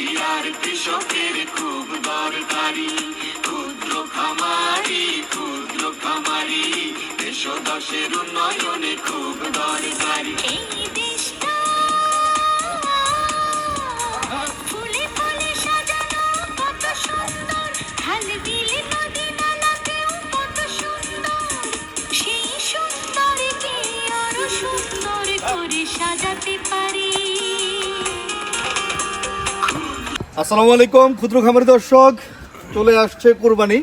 কৃষকের খুব দরকারি, ক্ষুদ্র খামারি ক্ষুদ্র খামারি দেশ দশের উন্নয়নে খুব দরকারি। ফুলে ফুলে সাজানো, কত সুন্দর খাল আসসালামু আলাইকুম, ক্ষুদ্র খামারি দর্শক, চলে আসছে কুরবানি।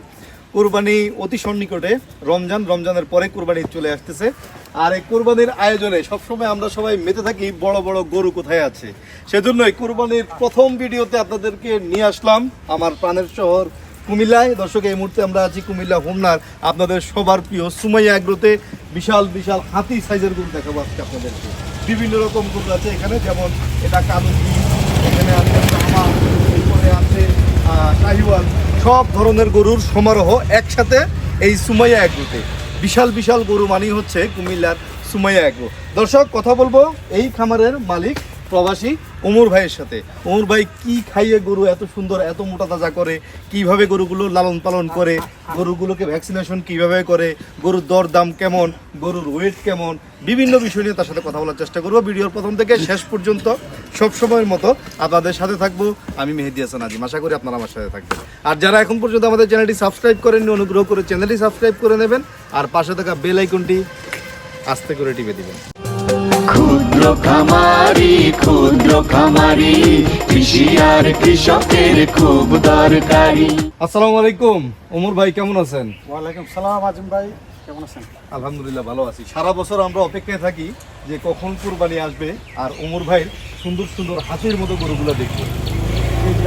কুরবানি অতি সন্নিকটে, রমজান, রমজানের পরে কুরবানি চলে আসতেছে। আর এই কুরবানির আয়োজনে সবসময় আমরা সবাই মেতে থাকি, বড় বড় গরু কোথায় আছে। সেজন্যই কুরবানির প্রথম ভিডিওতে আপনাদেরকে নিয়ে আসলাম আমার প্রাণের শহর কুমিল্লায়। দর্শক, এই মুহূর্তে আমরা আছি কুমিল্লা হোমনার, আপনাদের সবার প্রিয় সুমাইয়া আগ্রোতে বিশাল বিশাল হাতি সাইজের গরু দেখাবো আজকে আপনাদেরকে। বিভিন্ন রকম গরু আছে এখানে, যেমন এটা কালুকি এখানে আছে আমার এরপরে আছে আহ, শাহিওয়াল, সব ধরনের গরুর সমারোহ একসাথে এই সুমাইয়া অ্যাগ্রোতে বিশাল বিশাল গরু মানেই হচ্ছে কুমিল্লার সুমাইয়া অ্যাগ্রো দর্শক, কথা বলব, এই খামারের মালিক প্রবাসী ওমর ভাইয়ের সাথে। ওমর ভাই কি খাইয়ে গরু এত সুন্দর, এত মোটা তাজা করে, কীভাবে গরুগুলো লালন পালন করে, গরুগুলোকে ভ্যাকসিনেশন কীভাবে করে, গরুর দর দাম কেমন, গরুর ওয়েট কেমন, বিভিন্ন বিষয় নিয়ে তার সাথে কথা বলার চেষ্টা করব। ভিডিওর প্রথম থেকে শেষ পর্যন্ত সব সময়ের মতো আপনাদের সাথে থাকব। আমি মেহেদি হাসান আজিম, আশা করি আপনারা আমার সাথে থাকবেন। আর যারা এখন পর্যন্ত আমাদের চ্যানেলটি সাবস্ক্রাইব করেননি, অনুগ্রহ করে চ্যানেলটি সাবস্ক্রাইব করে নেবেন। আর পাশে থাকা বেল আইকনটি আস্তে করে টিপে দিবেন। ক্ষুদ্র খামারি ক্ষুদ্র খামারি কৃষি আর কৃষকের খুব দরকারি। আসসালামু আলাইকুম। ওমর ভাই কেমন আছেন? ওয়ালাইকুম সালাম আজিম ভাই। কেমন আছেন? আলহামদুলিল্লাহ ভালো আছি। সারা বছর আমরা অপেক্ষায় থাকি যে কখন কুরবানি আসবে আর ওমর ভাইয়ের সুন্দর সুন্দর হাতির মতো গরুগুলো দেখব।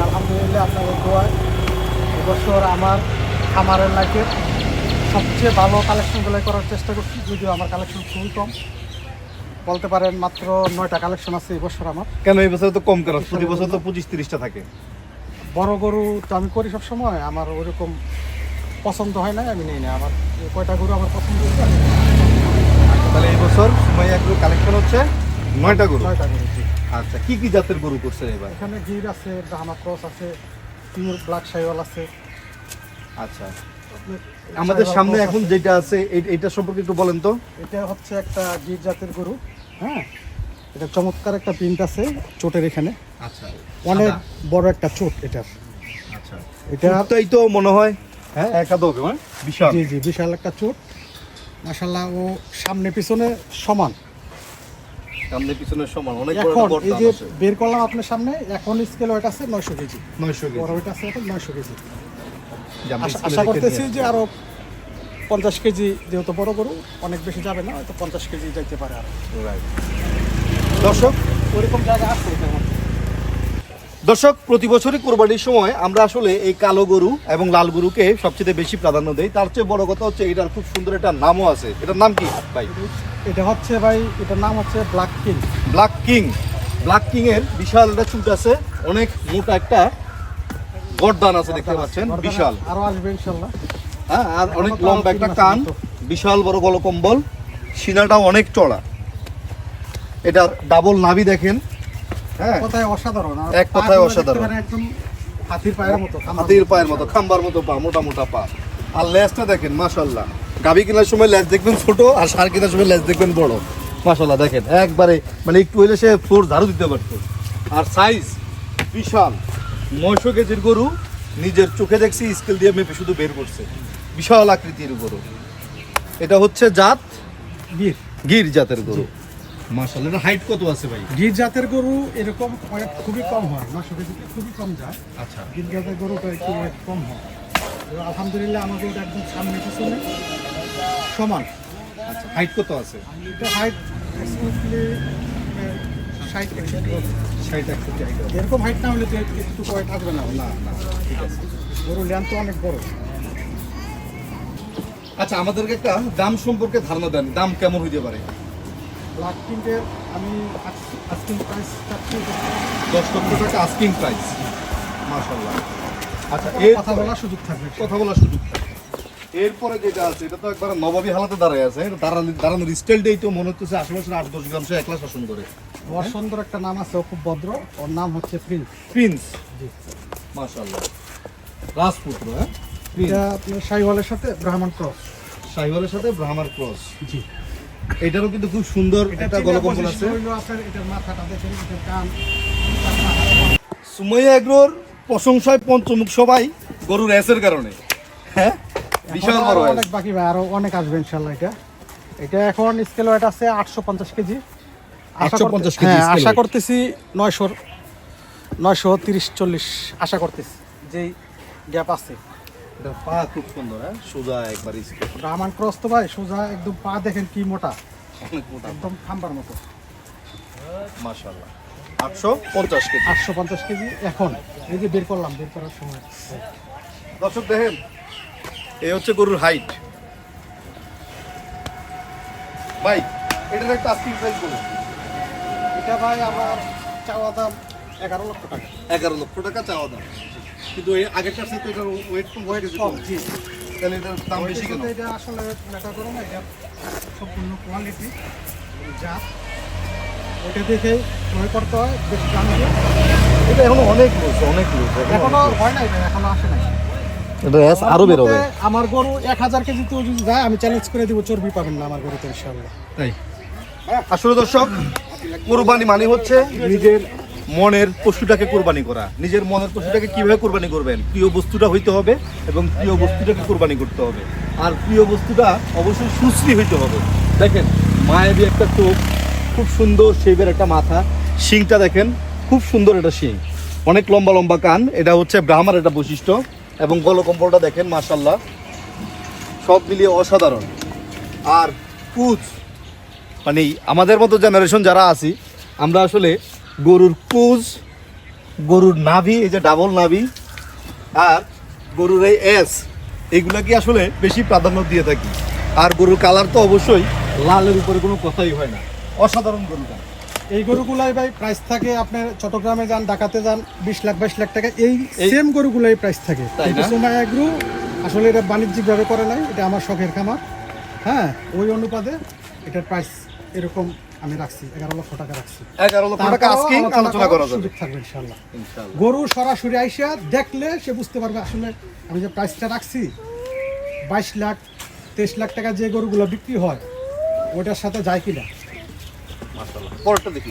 আলহামদুলিল্লাহ আপনাদের দোয়ায় এবছর আমার খামারের লাইফের সবচেয়ে ভালো কালেকশনগুলো করার চেষ্টা করছি। যদিও আমার কালেকশন খুবই কম বলতে পারেন মাত্র নয়টা কালেকশন আছে এবছর আমার। কেন এই বছর তো কম কেন? প্রতি বছর তো পঁচিশ তিরিশটা থাকে। বড় গরু তো আমি করি সবসময় আমার ওরকম পছন্দ হয় না আমি নেই না আমার কয়টা গরু আমার পছন্দ হয়েছে তাহলে এই বছর সময় কালেকশন হচ্ছে নয়টা গরু? নয়টা গরু। আচ্ছা কি কি জাতের গরু করছে এবার? এখানে গির আছে ব্রাহ্মা ক্রস আছে পিওর ব্ল্যাক শাইওয়াল আছে। আচ্ছা। আমাদের সামনে এখন যেটা আছে এইটা সম্পর্কে একটু বলেন তো। এটা হচ্ছে একটা গির জাতের গরু। হ্যাঁ? এটা চমৎকার একটা প্রিন্ট আছে চোটের এখানে। আচ্ছা অনেক বড় একটা চোট এটার। আচ্ছা। এটা এটাই তো মনে হয় হ্যাঁ? হ্যাঁ বিশাল। জি জি বিশাল একটা চোট। মাশাল্লাহ ও সামনে পিছনে সমান। সামনে অনেক বড় এই যে বের করলাম আপনার সামনে এখন স্কেল ওয়েট আছে নয়শো কেজি। 900 কেজি। বড় ওয়েট আছে এখন নয়শো কেজি। আশা- করতেছি যে আরও পঞ্চাশ কেজি যেহেতু বড় গরু অনেক বেশি যাবে না হয়তো পঞ্চাশ কেজি যাইতে পারে আর। দর্শক ওইরকম জায়গা আছে দর্শক প্রতি বছরই কোরবানির সময় আমরা আসলে এই কালো গরু এবং লাল গরুকে সবচেয়ে বেশি প্রাধান্য দেই। তার চেয়ে বড় কথা হচ্ছে এটার খুব সুন্দর একটা নামও আছে। এটার নাম কি ভাই? এটা হচ্ছে ভাই এটার নাম হচ্ছে black king black king black king এর বিশাল একটা চুট আছে অনেক মোটা একটা গর্দান আছে দেখতে পাচ্ছেন বিশাল। আরও আসবে ইনশাল্লাহ। হ্যাঁ আর অনেক লম্বা একটা কান বিশাল বড় গলকম্বল সিনাটাও অনেক চড়া। এটা ডাবল নাভি দেখেন। হ্যাঁ কথায় অসাধারণ এক কথায় অসাধারণ। একদম হাতির পায়ের মতো হাতির পায়ের মতো খাম্বার মতো পা মোটা মোটা পা। আর লেজটা দেখেন মাশাল্লাহ গাভি কেনার সময় লেজ দেখবেন ছোট আর সার কেনার সময় লেজ দেখবেন বড়। মাশাল্লাহ দেখেন একবারে মানে একটু হইলে সে ফ্লোর ঝাড়ু দিতে পারতো। আর সাইজ বিশাল। নয়শো কেজির গরু নিজের চোখে দেখছি স্কেল দিয়ে মেপে শুধু বের করছে। বিশাল আকৃতির গরু। এটা হচ্ছে জাত? গির। গির জাতের গরু। এটা হাইট কত আছে ভাই? গির জাতের গরু এরকম ওয়েট খুবই কম হয় নশো কেজিতে খুবই কম যায়। আচ্ছা। গির জাতের গরুটা একটু ওয়েট কম হয়। আলহামদুলিল্লাহ আমার গরুটা একদম সামনে পিছনে সমান। আচ্ছা হাইট কত আছে? এটা হাইট ষাট ষাট একষট্টি এরকম হাইট না হলে তো একটু আসবে না। ঠিক আছে। গরু ল্যান তো অনেক বড়। আচ্ছা আমাদেরকে একটা দাম সম্পর্কে ধারণা দেন দাম কেমন হইতে পারে? ব্ল্যাক প্রিন্টের আমি আজকিং প্রাইস দশ লক্ষ টাকা আস্কিং প্রাইস মাশাল্লাহ আচ্ছা এর কথা বলার সুযোগ থাকবে। কথা বলার সুযোগ থাকে। এরপরে যেটা আছে এটা তো একবার নবাবী হালাতে দাঁড়ায় আছে দাঁড়ানোর দাঁড়ানোর স্টাইলটাই তো মনে হচ্ছে আশেপাশে আট দশ গ্রাম সে একলা শাসন করে। ওর সুন্দর একটা নাম আছে খুব ভদ্র ওর নাম হচ্ছে প্রিন্স। প্রিন্স। জি। মাশাআল্লাহ। রাজপুত্র হ্যাঁ? এটা আপনার শাহিওয়ালের সাথে ব্রাহ্মণ ক্রস। সাইওয়ালের সাথে ব্রাহ্মার ক্রস। জি। এটারও কিন্তু খুব সুন্দর একটা গলকম্বল আছে। এটার মাথাটা দেখেন এটার কান। সুমাইয়া এগ্রোর প্রশংসায় পঞ্চমুখ সবাই গরুর অ্যাসের কারণে। হ্যাঁ? বিশাল বড় আরও অনেক বাকি ভাই আরও অনেক আসবে ইনশাল্লাহ এটা। এটা এখন স্কেল ওয়েট আছে আটশো পঞ্চাশ কেজি। আশা 850 কেজি হ্যাঁ আশা করতেছি নয়শো নয়শো তিরিশ চল্লিশ আশা করতেছি। যেই গ্যাপ আছে। এটা পা খুব সুন্দর হ্যাঁ? সোজা একবার রামান ক্রস তো ভাই সোজা একদম পা দেখেন কি মোটা। অনেক মোটা। একদম খাম্বার মতো। মাশাআল্লাহ। আটশো পঞ্চাশ কেজি। আটশো পঞ্চাশ কেজি এখন। এই যে বের করলাম বের করার সময়। দর্শক দেখেন এই হচ্ছে গরুর হাইট ভাই এটার একটা আস্কিং প্রাইস বলুন। এটা ভাই আমার চাওয়া দাম এগারো লক্ষ টাকা। এগারো লক্ষ টাকা চাওয়া দাম। কিন্তু এই আগেরটার সাথে এটার ওয়েট কম ওয়েট কম জি। তাহলে এটার দাম বেশি কেন? এটা আসলে ম্যাটার করে না এটা সম্পূর্ণ কোয়ালিটি যা। ওটা দেখে ক্রয় করতে হয় বেশি দাম দিয়ে। এটা এখনও অনেক লুজ অনেক লুজ এখনও হয় নাই এখনও আসে নাই। এটা আরও বের হবে। আমার গরু এক হাজার কেজিতেও যদি যায় আমি চ্যালেঞ্জ করে দিব চর্বি পাবেন না আমার গরুতে ইনশাল্লাহ তাই। আসলে দর্শক কোরবানি মানে হচ্ছে নিজের মনের পশুটাকে কোরবানি করা। নিজের মনের পশুটাকে কীভাবে কোরবানি করবেন? প্রিয় বস্তুটা হইতে হবে এবং প্রিয় বস্তুটাকে কোরবানি করতে হবে। আর প্রিয় বস্তুটা অবশ্যই সুশ্রী হইতে হবে। দেখেন, মায়াবী একটা চোখ, খুব সুন্দর শেপের একটা মাথা। শিংটা দেখেন, খুব সুন্দর একটা শিং। অনেক লম্বা লম্বা কান, এটা হচ্ছে ব্রাহ্মার একটা বৈশিষ্ট্য। এবং গলকম্বলটা দেখেন মাশাল্লাহ সব মিলিয়ে অসাধারণ। আর কুচ মানে আমাদের মতো জেনারেশন যারা আছি, আমরা আসলে গরুর পুজ গরুর নাভি এই যে ডাবল নাভি আর গরুর এই এস এইগুলাকে আসলে বেশি প্রাধান্য দিয়ে থাকি? আর গরুর কালার তো অবশ্যই লালের উপরে কোনো কথাই হয় না। অসাধারণ গরুটা। এই গরুগুলাই ভাই প্রাইস থাকে আপনার চট্টগ্রামে যান ঢাকাতে যান বিশ লাখ বাইশ লাখ টাকা এই সেম গরুগুলাই প্রাইস থাকে। এগ্রু আসলে এটা বাণিজ্যিকভাবে করে নাই এটা আমার শখের খামার। হ্যাঁ ওই অনুপাতে এটার প্রাইস এরকম আমি রাখছি এগারো লক্ষ টাকা রাখছি। এগারো লক্ষ টাকা আজকে আলোচনা আলোচনা করা যাবে। থাকবে ইনশাল্লাহ গরু সরাসরি আইসা দেখলে সে বুঝতে পারবে আসলে আমি যে প্রাইসটা রাখছি বাইশ লাখ তেইশ লাখ টাকা যে গরুগুলো বিক্রি হয় ওটার সাথে যায় কিনা? পরেরটা দেখি।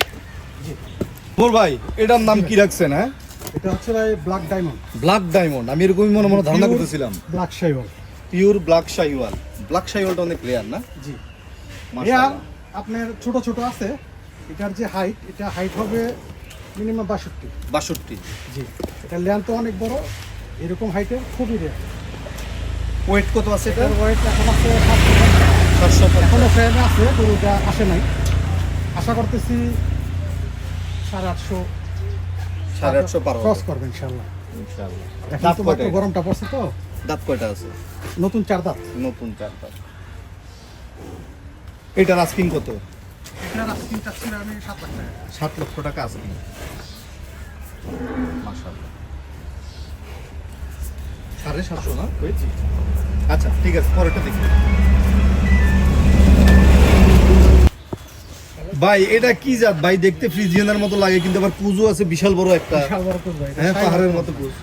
মোর ভাই এটার নাম কি রাখছেন হ্যাঁ? এটা হচ্ছে ভাই ব্ল্যাক ডায়মন্ড ব্ল্যাক ডায়মন্ড আমি এরকমই মনে মনে ধারণা করতেছিলাম। Black Sahiwal pure black Sahiwal black শাহিওয়ালটা অনেক রেয়ার না? জি। মাশাআল্লাহ। আপনার ছোট ছোট আছে এটার যে হাইট এটা হাইট হবে মিনিমাম বাষট্টি। বাষট্টি। জি এটা ল্যান্ড তো অনেক বড় এরকম হাইটের খুবই রেয়ার ওয়েট কত আছে এটা? এটার ওয়েট এখন আছে সাতশো সাতশো এখনও ফ্রেমে আছে গরুটা আসে নাই। আশা করতেছি সাড়ে আটশো সাড়ে আটশো পার ক্রস করবে ইনশাল্লাহ কয়টা গরমটা পড়ছে তো। দাঁত কয়টা আছে? নতুন চার দাঁত। নতুন চার দাঁত। এটার আস্কিং কত? এটার আস্কিং আমি সাত লাখ টাকা। সাত লক্ষ টাকা আস্কিং মাশাআল্লাহ। সাড়ে সাতশো না? হয়েছি? আচ্ছা ঠিক আছে পরেরটা দেখি। ভাই এটা কি জাত? ভাই দেখতে ফ্রিজিয়ানের মতো লাগে কিন্তু আবার কুজো আছে বিশাল বড় একটা। হ্যাঁ পাহাড়ের মতো কুজ।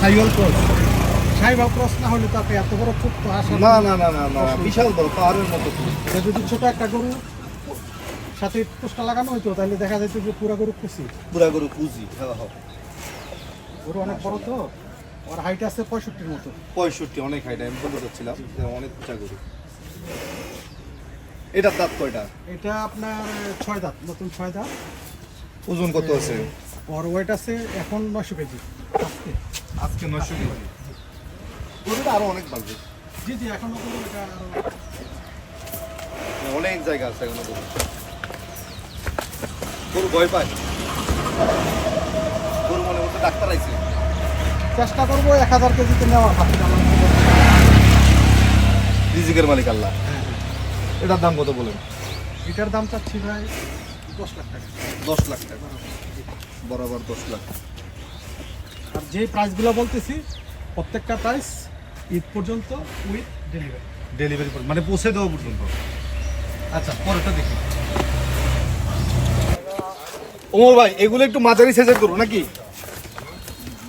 সাইওয়াল ক্রস ক্রস না হলে তো আপনি এত বড় আসা না। না না না না বিশাল বড় পাহাড়ের মতো যদি ছোট একটা গরু সাথে পোস্টা লাগানো হইতো তাহলে দেখা যেত যে পুরো গরু খুশি পুরা গরু হ্যাঁ হ্যাঁ। গরু অনেক বড় তো ওর হাইট আছে পঁয়ষট্টির মতো। পঁয়ষট্টি অনেক হাইট আমি বলতে চাচ্ছিলাম অনেক উঁচা গরু। এটার দাঁত কয়টা? এটা আপনার ছয় দাঁত নতুন ছয় দাঁত। ওজন কত আছে? ওর ওয়েট আছে এখন নশো কেজি আজকে। আজকে নয়শো কেজি। গরুটা আরও অনেক বাড়বে জি জি এখন গরু এটা আরও অনেক জায়গা আছে এখনও গরু। গরু ভয় পায়। গরু মনে মতো ডাক্তার আইছে। চেষ্টা করব এক হাজার কেজিতে নেওয়ার রিজিকের মালিক আল্লাহ। এটার দাম কত বলেন? এটার দাম চাচ্ছি ভাই দশ লাখ টাকা। দশ লাখ টাকা। বরাবর দশ লাখ। আর যে প্রাইসগুলো বলতেছি প্রত্যেকটা প্রাইস ঈদ পর্যন্ত উইথ ডেলিভারি ডেলিভারি মানে পৌঁছে দেওয়া পর্যন্ত। আচ্ছা পরেরটা দেখি। ওমর ভাই এগুলো একটু মাঝারি সাইজের করব নাকি?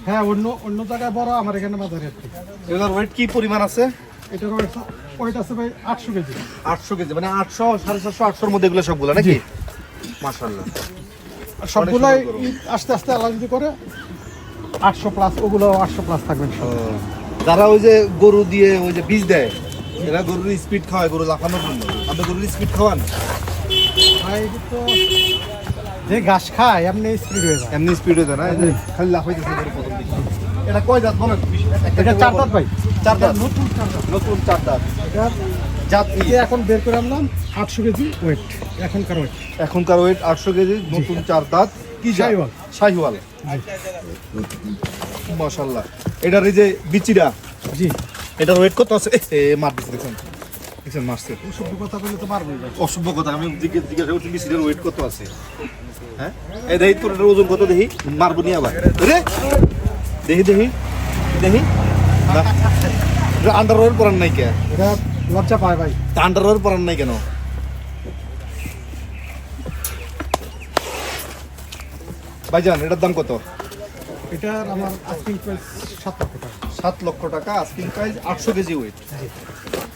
হ্যাঁ অন্য অন্য জায়গায় বড় আমার এখানে আর কি। এগুলোর ওয়েট কি পরিমাণ আছে? এটার ওয়েট ওয়েট আছে ভাই আটশো কেজি। আটশো কেজি মানে আটশো সাড়ে সাতশো আটশোর মধ্যে এগুলো সবগুলো নাকি? মাসাল্লাহ আর সবগুলাই আস্তে আস্তে যদি করে আটশো প্লাস ওগুলো আটশো প্লাস থাকবে যারা ওই যে গরু দিয়ে ওই যে বীজ দেয় এরা গরুর স্পিড খাওয়ায় গরু লাফানোর জন্য। আপনি গরুর স্পিড খাওয়ান? যে ঘাস খায় এমনি স্পিড হয়ে যায়। এমনি স্পিড হয়ে যায় না? খালি লাফাইতেছে গরু প্রথম দিকে। এটা কয় দাঁত বলেন? এটা চার দাঁত ভাই। চার দাঁত নতুন চার দাঁত নতুন চার দাঁত জাত কি? এটা এখন বের করে আনলাম আটশো কেজি ওয়েট এখনকার ওয়েট এখনকার ওয়েট আটশো কেজি নতুন চার দাঁত কি জাত? শাহিওয়াল। শাহিওয়াল। মাশাল্লাহ এটার এই যে বিচিরা জি। এটার ওয়েট কত আছে? এ, মার দিচ্ছে দেখুন। দেখছেন মারছে। সভ্য কথা বললে তো পারবোই ভাই। অসভ্য কথা আমি জিজ্ঞেস জিজ্ঞাসা করছি বিচিটার ওয়েট কত আছে? হ্যাঁ? এই দেখি তোর ওজন কত দেখি মারবো নি আবার। রে! দেখি দেখি দেখি আন্ডারওয়্যার পরান নাই কে? এটা লজ্জা পায় ভাই। আন্ডারওয়্যার পরান নাই কেন? ভাইজান এটার দাম কত? এটার আমার আস্কিং প্রাইস সাত লক্ষ টাকা। সাত লক্ষ টাকা আস্কিং প্রাইস আটশো K G weight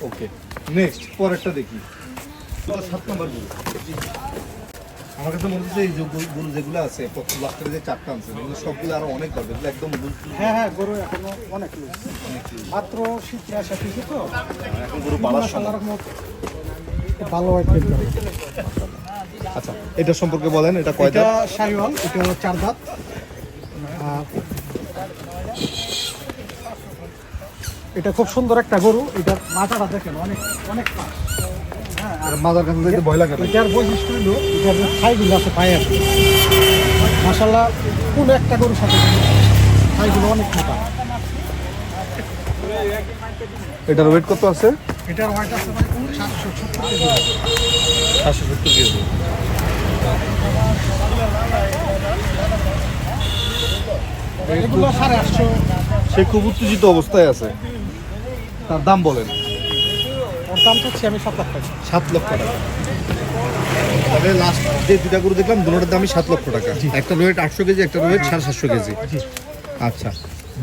okay next পরেরটা দেখি। সাত নম্বর গরু আমার কাছে মনে হচ্ছে এই যে গরু- গরু যেগুলো আছে প্রথম লাস্টের যে চারটা আছে এগুলো সবগুলো আরও অনেক পাবে এগুলো একদম হ্যাঁ হ্যাঁ গরু এখনও অনেক মাত্র শীত আসা কিছু তো। এখন গরু বাড়ার সময়। ভালো হোয়াইট আচ্ছা এটা সম্পর্কে বলেন এটা কয় এটা দাঁত শাহিওয়াল এটা চার দাঁত এটা খুব সুন্দর একটা গরু। এটা মাথাটা দেখেন অনেক অনেক। হ্যাঁ আর কাছে ভয় লাগে না। এটার বৈশিষ্ট্য হলো এটার ছাইগুলো আছে মাসাল্লাহ কোন একটা গরুর সাথে ছাইগুলো অনেক মোটা। এটার ওয়েট কত আছে? এটার সাতশো সত্তর কেজি। সাতশো সত্তর কেজি এগুলো সাড়ে আটশো সে খুব উত্তেজিত অবস্থায় আছে। তার দাম বলেন। ওর দাম চাচ্ছি আমি সাত লাখ টাকা। সাত লক্ষ টাকা। তবে লাস্ট যে দুটা গরু দেখলাম দুটোর দামই সাত লক্ষ টাকা। একটা আটশো কেজি একটা ওয়েট সাড়ে সাতশো কেজি। আচ্ছা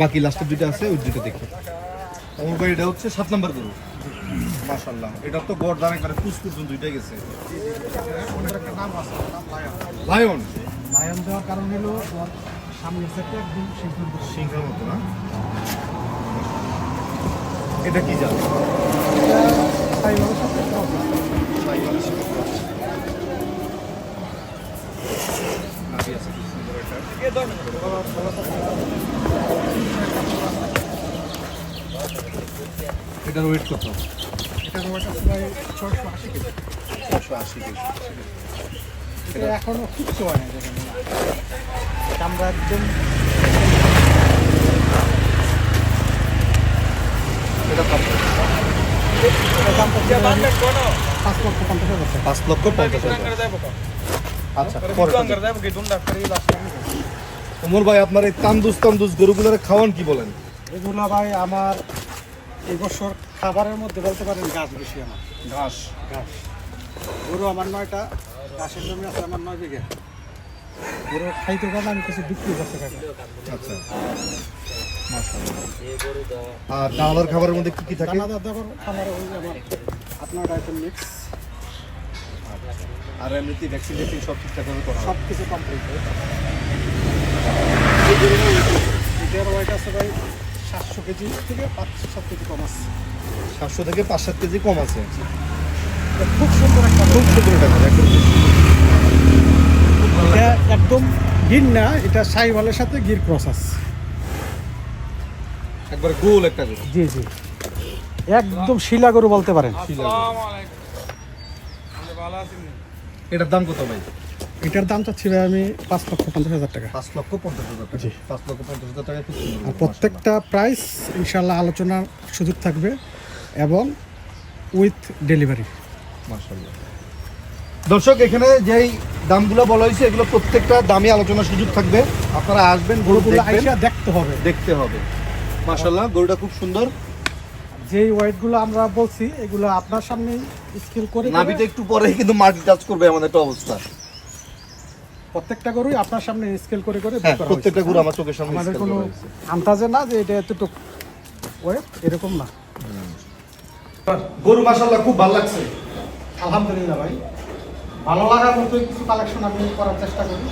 বাকি লাস্টের দুইটা আছে ওই দুটো দেখি। আমার ভাই এটা হচ্ছে সাত নম্বর গরু। মাশাল্লাহ এটা তো গড় দাম একবারে পুষ পর্যন্ত দুইটাই গেছে। লায়ন দেওয়ার কারণ হলো সামনের সেটে একদম সিংহের মতো। সিংহের মতো না এটা কি জাত। এটার ওয়েট কত এটার ওয়েট আছে প্রায় ছয়শো আশি কেজি ছশো আশি কেজি এটা কিচ্ছু হয় না না। একদম পাঁচ লক্ষ পঞ্চাশ আচ্ছা ওমর ভাই আপনার এই তান্দুস তান্দুস গরুগুলোর খাওয়ান কি বলেন? এগুলো ভাই আমার এই বছর খাবারের মধ্যে বলতে পারেন গাছ বেশি আমার। ঘাস। ঘাস। গরু আমার নয়টা ঘাসের জমি আছে আমার নয় বিঘা। গরু খাইতে পারলে আমি কিছু বিক্রি করতে পারি। আচ্ছা। আর ডালার খাবারের মধ্যে কি কি থাকে? দানাদার দেবার খামারে ওই আমার আপনার আইটেম মিক্স আর এমনিতে ভ্যাকসিন ভ্যাকসিন সব ঠিকঠাক ভাবে করা সব কিছু কমপ্লিট এটার ওয়েট আছে ভাই সাতশো কেজি থেকে পাঁচশো সাত কেজি কম আছে। সাতশো থেকে পাঁচ সাত কেজি কম আছে। খুব সুন্দর একটা খুব সুন্দর এটা একদম। এটা একদম গির না এটা সাইওয়ালের সাথে গির ক্রস আছে। একবার গোল একটা জি জি। একদম শিলা গরু বলতে পারেন। এটার দাম কত ভাই? এটার দাম চাচ্ছি ভাই আমি পাঁচ লক্ষ পঞ্চাশ হাজার টাকা। পাঁচ লক্ষ পঞ্চাশ হাজার টাকা। জি। পাঁচ লক্ষ পঞ্চাশ হাজার টাকা আর প্রত্যেকটা প্রাইস ইনশাল্লাহ আলোচনার সুযোগ থাকবে এবং উইথ ডেলিভারি দর্শক এখানে যেই দামগুলো বলা হয়েছে এগুলো প্রত্যেকটা দামে আলোচনার সুযোগ থাকবে। আপনারা আসবেন গরুগুলো দেখতে হবে। দেখতে হবে। গরুটা খুব সুন্দর। যেই ওয়েটগুলো আমরা বলছি এগুলো আপনার সামনে স্কেল করে নাভিটা একটু পরেই কিন্তু মাটি টাচ করবে আমাদের একটা অবস্থা। প্রত্যেকটা গরুই আপনার সামনে স্কেল করে করে হ্যাঁ প্রত্যেকটা। গরু আমার চোখের সামনে আমাদের কোনো আন্দাজে না যে এটা এতটুকু ওয়েট এরকম না। গরু মাশাআল্লাহ খুব ভালো লাগছে। আলহামদুলিল্লাহ ভাই। ভালো লাগার মতো কিছু কালেকশন আমি করার চেষ্টা করি।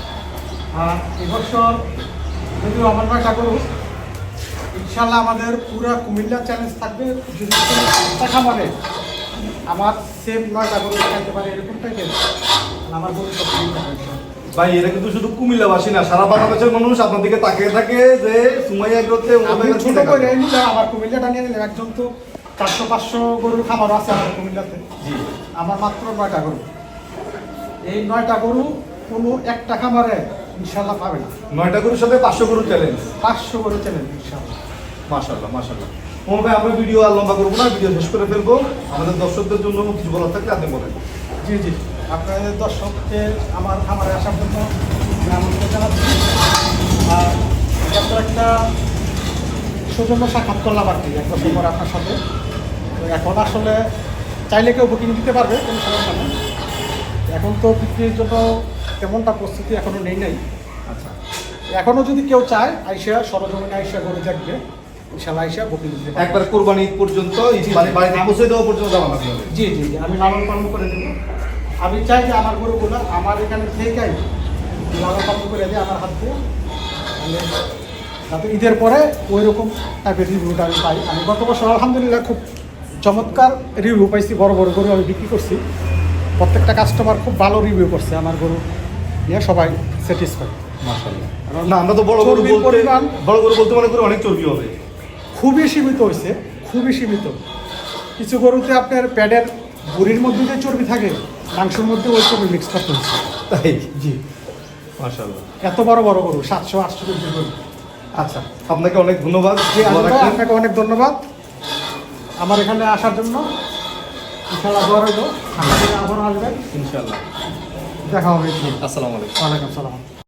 আর এবছর যদিও আমার নয়টা গরু ইনশাল্লাহ আমাদের পুরো কুমিল্লা চ্যালেঞ্জ থাকবে। যদি খামারে আমার সেম নয়টা গরু খাইতে পারে এরকম টাইপের আমার গরু। ভাই? এটা কিন্তু শুধু কুমিল্লাবাসী না সারা বাংলাদেশের মানুষ আপনার দিকে তাকিয়ে থাকে যে সুমাইয়া আমি ছোট করে আমার কুমিল্লাটা নিয়ে নিলাম। একজন তো চারশো পাঁচশো গরুর খামার আছে আমার কুমিল্লাতে। আমার মাত্র নয়টা গরু। এই নয়টা গরু কোনো একটা খামারে ইনশাল্লাহ পাবে না। নয়টা গরুর সাথে পাঁচশো গরু চ্যালেঞ্জ পাঁচশো গরু চ্যালেঞ্জ ইনশাল্লাহ মাশাআল্লাহ মাশাআল্লাহ। মোহাম্মদ ভাই আমরা ভিডিও আর লম্বা করব না ভিডিও শেষ করে ফেলব। আমাদের দর্শকদের জন্য কিছু বলার থাকলে আপনি বলেন। জি জি। আপনাদের দর্শককে আমার খামারে আসার জন্য জানাচ্ছি। আর একটা সৌজন্য সাক্ষাৎ করলাম আর কি এক বছর পর আপনার সাথে। এখন আসলে চাইলে কেউ বুকিং দিতে পারবে কোনো সমস্যা নেই। এখন তো বিক্রির জন্য তেমনটা প্রস্তুতি এখনও নেই নাই। আচ্ছা। এখনও যদি কেউ চায় আইসা সরজমিনে আইসা করে দেখবে। ইনশাল্লাহ আইসা বুকিং দিতে পারবে। একবার কোরবানি পর্যন্ত মানে বাড়িতে পৌঁছে দেওয়া পর্যন্ত যাওয়া লাগবে। জি জি জি, আমি লালন পালন করে দেবো। আমি চাই যে আমার গরুগুলো আমার এখানে থেকেই লালন পালন করে দিই আমার হাত দিয়ে। যাতে ঈদের পরে ওই রকম টাইপের রিভিউটা আমি পাই। আমি গত বছর আলহামদুলিল্লাহ খুব চমৎকার রিভিউ পাইছি বড় বড় গরু আমি বিক্রি করছি। প্রত্যেকটা কাস্টমার খুব ভালো রিভিউ করছে আমার গরু। নিয়ে সবাই স্যাটিসফাই না আমরা তো বড় গরু বলতে বড় গরু বলতে মনে করি অনেক চর্বি হবে। খুবই সীমিত হয়েছে খুবই সীমিত। কিছু গরুতে আপনার প্যাডের বুড়ির মধ্যে যে চর্বি থাকে মাংসের মধ্যে ওই চর্বি মিক্স করতে হচ্ছে। তাই? জি। মাশাআল্লাহ। এত বড় বড় গরু সাতশো আটশো কেজি গরু। আচ্ছা আপনাকে অনেক ধন্যবাদ। আপনাকে অনেক ধন্যবাদ। আমার এখানে আসার জন্য ইনশাল্লাহ দোয়া রইল আবার আসবেন। ইনশাআল্লাহ। দেখা হবে। আসসালামু আলাইকুম। ওয়ালাইকুম সালাম